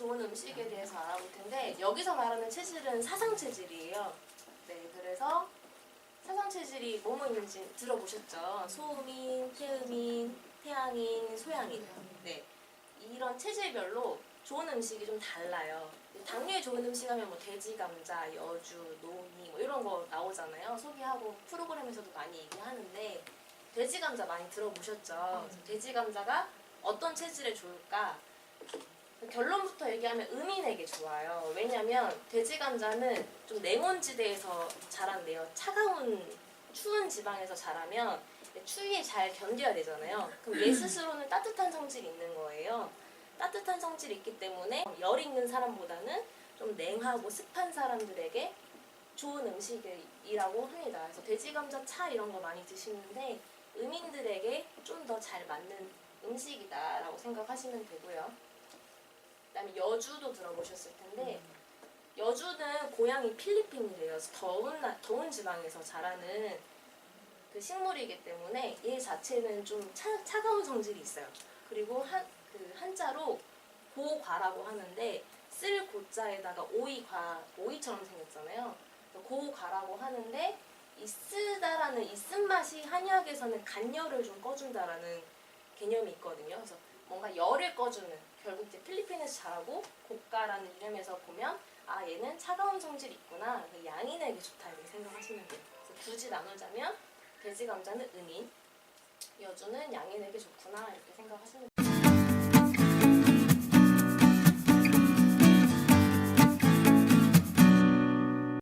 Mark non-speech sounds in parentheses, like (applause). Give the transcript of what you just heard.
음식에 대해서 알아볼 텐데 여기서 말하는 체질은 사상 체질이에요. 네, 그래서 사상 체질이 뭐뭐 있는지 들어보셨죠? 소음인, 태음인, 태양인, 소양인. 네, 이런 체질별로 좋은 음식이 좀 달라요. 당뇨에 좋은 음식 하면 뭐 돼지 감자, 여주, 노니 뭐 이런 거 나오잖아요. 소개하고 프로그램에서도 많이 얘기하는데 돼지 감자 많이 들어보셨죠? 그래서 돼지 감자가 어떤 체질에 좋을까? 결론부터 얘기하면 음인에게 좋아요. 왜냐면 돼지 감자는 좀 냉온지대에서 자란대요. 차가운 추운 지방에서 자라면 추위에 잘 견뎌야 되잖아요. 그럼 얘 (clears throat) 스스로는 따뜻한 성질이 있는 거예요. 따뜻한 성질이 있기 때문에 열 있는 사람보다는 좀 냉하고 습한 사람들에게 좋은 음식이라고 합니다. 그래서 돼지 감자 차 이런 거 많이 드시는데 음인들에게 좀 더 잘 맞는 음식이다라고 생각하시면 되고요. 그다음에 여주도 들어보셨을 텐데 여주는 고향이 필리핀이래요. 더운 나- 더운 지방에서 자라는 그 식물이기 때문에 얘 자체는 좀 차, 차가운 성질이 있어요. 그리고 한 그 한자로 고과라고 하는데 쓸 고자에다가 오이과 오이처럼 생겼잖아요. 그래서 고과라고 하는데 이 쓰다라는 이 쓴맛이 한의학에서는 간열을 좀 꺼준다라는 개념이 있거든요. 그래서 뭔가 열을 꺼주는 결국 이제 필리핀에서 자라고 고가라는 이름에서 보면 아 얘는 차가운 성질이 있구나 그 양인에게 좋다 이렇게 생각하시면 돼요. 그래서 굳이 나누자면 돼지 감자는 음인, 여주는 양인에게 좋구나 이렇게 생각하시면 돼요.